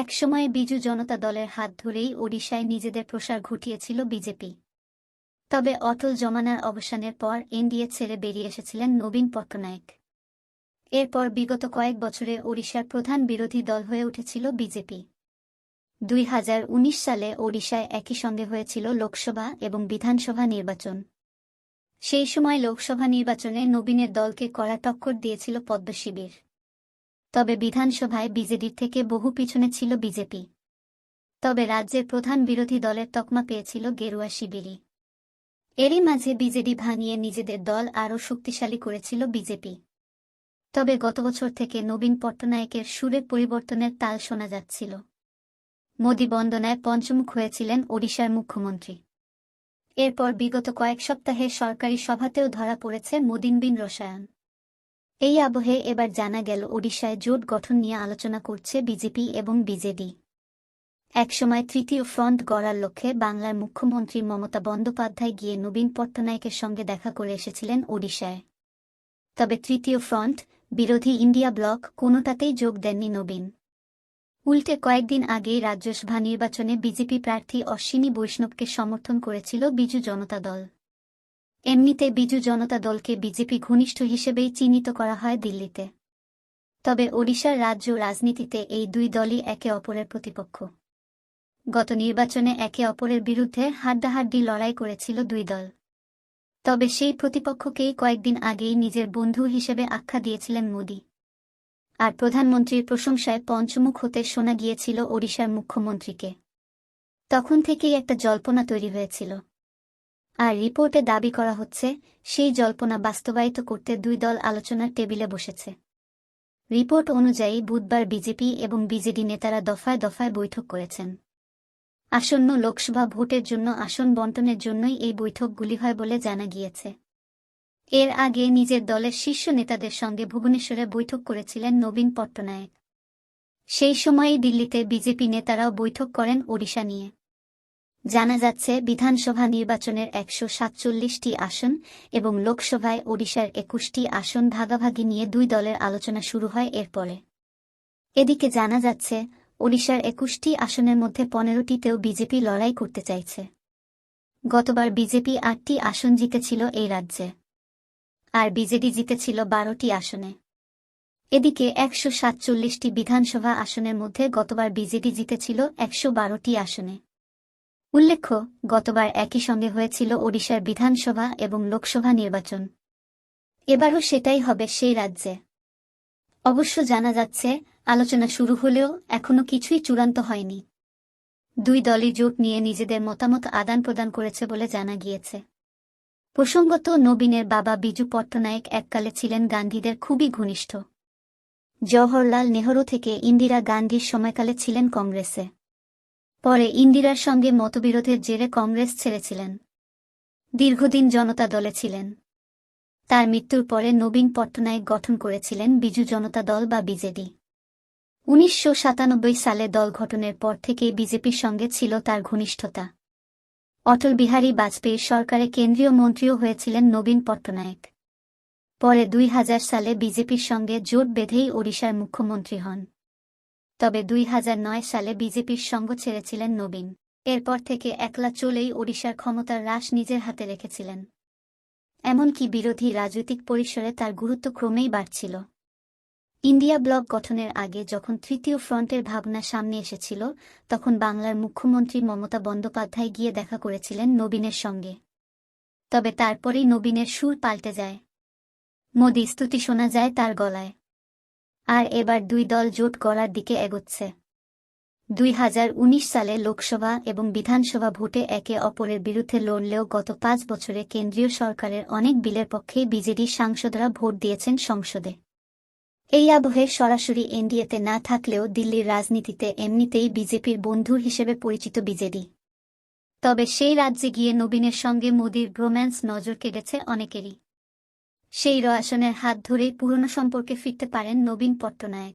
একসময়ে বিজু জনতা দলের হাত ধরেই ওড়িশায় নিজেদের প্রসার ঘটিয়েছিল বিজেপি। তবে অটল জমানার অবসানের পর এনডিএ ছেড়ে বেরিয়ে এসেছিলেন নবীন পট্টনায়ক। এরপর বিগত কয়েক বছরে ওড়িশার প্রধান বিরোধী দল হয়ে উঠেছিল বিজেপি। দুই হাজার উনিশ সালে ওড়িশায় একই সঙ্গে হয়েছিল লোকসভা এবং বিধানসভা নির্বাচন। সেই সময় লোকসভা নির্বাচনে নবীনের দলকে কড়া টক্কর দিয়েছিল পদ্মশিবির। তবে বিধানসভায় বিজেডির থেকে বহু পিছনে ছিল বিজেপি। তবে রাজ্যের প্রধান বিরোধী দলের তকমা পেয়েছিল গেরুয়া শিবিরই। এরই মাঝে বিজেডি ভাঙিয়ে নিজেদের দল আরও শক্তিশালী করেছিল বিজেপি। তবে গত বছর থেকে নবীন পট্টনায়কের সুরে পরিবর্তনের তাল শোনা যাচ্ছিল। মোদি বন্দনায় পঞ্চমুখ হয়েছিলেন ওড়িশার মুখ্যমন্ত্রী। এরপর বিগত কয়েক সপ্তাহে সরকারি সভাতেও ধরা পড়েছে মোদিনবিন রসায়ন। এই আবহে এবার জানা গেল ওড়িশায় জোট গঠন নিয়ে আলোচনা করছে বিজেপি এবং বিজেডি। একসময় তৃতীয় ফ্রন্ট গড়ার লক্ষ্যে বাংলার মুখ্যমন্ত্রী মমতা বন্দ্যোপাধ্যায় গিয়ে নবীন পট্টনায়কের সঙ্গে দেখা করে এসেছিলেন ওড়িশায়। তবে তৃতীয় ফ্রন্ট, বিরোধী ইন্ডিয়া ব্লক কোনোটাতেই যোগ দেননি নবীন। উল্টে কয়েকদিন আগেই রাজ্যসভা নির্বাচনে বিজেপি প্রার্থী অশ্বিনী বৈষ্ণবকে সমর্থন করেছিল বিজু জনতা দল। এমনিতে বিজু জনতা দলকে বিজেপি ঘনিষ্ঠ হিসেবেই চিহ্নিত করা হয় দিল্লিতে। তবে ওড়িশার রাজ্য রাজনীতিতে এই দুই দলই একে অপরের প্রতিপক্ষ। গত নির্বাচনে একে অপরের বিরুদ্ধে হাড্ডাহাড্ডি লড়াই করেছিল দুই দল। তবে সেই প্রতিপক্ষকেই কয়েকদিন আগেই নিজের বন্ধু হিসেবে আখ্যা দিয়েছিলেন মোদি। আর প্রধানমন্ত্রীর প্রশংসায় পঞ্চমুখ হতে শোনা গিয়েছিল ওড়িশার মুখ্যমন্ত্রীকে। তখন থেকেই একটা জল্পনা তৈরি হয়েছিল। আর রিপোর্টে দাবি করা হচ্ছে, সেই জল্পনা বাস্তবায়িত করতে দুই দল আলোচনার টেবিলে বসেছে। রিপোর্ট অনুযায়ী বুধবার বিজেপি এবং বিজেডি নেতারা দফায় দফায় বৈঠক করেছেন। আসন্ন লোকসভা ভোটের জন্য আসন বন্টনের জন্যই এই বৈঠকগুলি হয় বলে জানা গিয়েছে। এর আগে নিজের দলের শীর্ষ নেতাদের সঙ্গে ভুবনেশ্বরে বৈঠক করেছিলেন নবীন পট্টনায়ক। সেই সময়েই দিল্লিতে বিজেপি নেতারাও বৈঠক করেন ওড়িশা নিয়ে। জানা যাচ্ছে, বিধানসভা নির্বাচনের একশো সাতচল্লিশটি আসন এবং লোকসভায় ওড়িশার একুশটি আসন ভাগাভাগি নিয়ে দুই দলের আলোচনা শুরু হয় এরপরে। এদিকে জানা যাচ্ছে, ওড়িশার একুশটি আসনের মধ্যে পনেরোটিতেও বিজেপি লড়াই করতে চাইছে। গতবার বিজেপি আটটি আসন জিতেছিল এই রাজ্যে। আর বিজেডি জিতেছিল বারোটি আসনে। এদিকে একশো সাতচল্লিশটি বিধানসভা আসনের মধ্যে গতবার বিজেডি জিতেছিল একশো বারোটি আসনে। উল্লেখ্য, গতবার একই সঙ্গে হয়েছিল ওড়িশার বিধানসভা এবং লোকসভা নির্বাচন। এবারও সেটাই হবে সেই রাজ্যে। অবশ্য জানা যাচ্ছে, আলোচনা শুরু হলেও এখনও কিছুই চূড়ান্ত হয়নি। দুই দলই জোট নিয়ে নিজেদের মতামত আদান প্রদান করেছে বলে জানা গিয়েছে। প্রসঙ্গত, নবীনের বাবা বিজু পট্টনায়ক এককালে ছিলেন গান্ধীদের খুবই ঘনিষ্ঠ। জওহরলাল নেহরু থেকে ইন্দিরা গান্ধীর সময়কালে ছিলেন কংগ্রেসে। পরে ইন্দিরার সঙ্গে মতবিরোধের জেরে কংগ্রেস ছেড়েছিলেন। দীর্ঘদিন জনতা দলে ছিলেন। তার মৃত্যুর পরে নবীন পট্টনায়ক গঠন করেছিলেন বিজু জনতা দল বা বিজেডি। উনিশশো সাতানব্বই সালে দল গঠনের পর থেকেই বিজেপির সঙ্গে ছিল তার ঘনিষ্ঠতা। অটল বিহারী বাজপেয়ীর সরকারে কেন্দ্রীয় মন্ত্রীও হয়েছিলেন নবীন পট্টনায়ক। পরে দুই হাজার সালে বিজেপির সঙ্গে জোট বেঁধেই ওড়িশার মুখ্যমন্ত্রী হন। তবে দুই হাজার নয় সালে বিজেপির সঙ্গ ছেড়েছিলেন নবীন। এরপর থেকে একলা চলেই ওড়িশার ক্ষমতার হ্রাস নিজের হাতে রেখেছিলেন। এমনকি বিরোধী রাজনৈতিক পরিসরে তার গুরুত্ব ক্রমেই বাড়ছিল। ইন্ডিয়া ব্লক গঠনের আগে যখন তৃতীয় ফ্রন্টের ভাবনা সামনে এসেছিল, তখন বাংলার মুখ্যমন্ত্রী মমতা বন্দ্যোপাধ্যায় গিয়ে দেখা করেছিলেন নবীনের সঙ্গে। তবে তারপরেই নবীনের সুর পাল্টে যায়। মোদি স্তুতি শোনা যায় তার গলায়। আর এবার দুই দল জোট গড়ার দিকে এগোচ্ছে। দুই হাজার উনিশ সালে লোকসভা এবং বিধানসভা ভোটে একে অপরের বিরুদ্ধে লড়লেও গত পাঁচ বছরে কেন্দ্রীয় সরকারের অনেক বিলের পক্ষে বিজেডি সাংসদরা ভোট দিয়েছেন সংসদে। এই আবহে সরাসরি এনডিএতে না থাকলেও দিল্লির রাজনীতিতে এমনিতেই বিজেপির বন্ধু হিসেবে পরিচিত বিজেডি। তবে সেই রাজ্যে গিয়ে নবীনের সঙ্গে মোদির রোম্যান্স নজর কেড়েছে অনেকেরই। সেই রয়াসনের হাত ধরেই পুরনো সম্পর্কে ফিরতে পারেন নবীন পট্টনায়ক।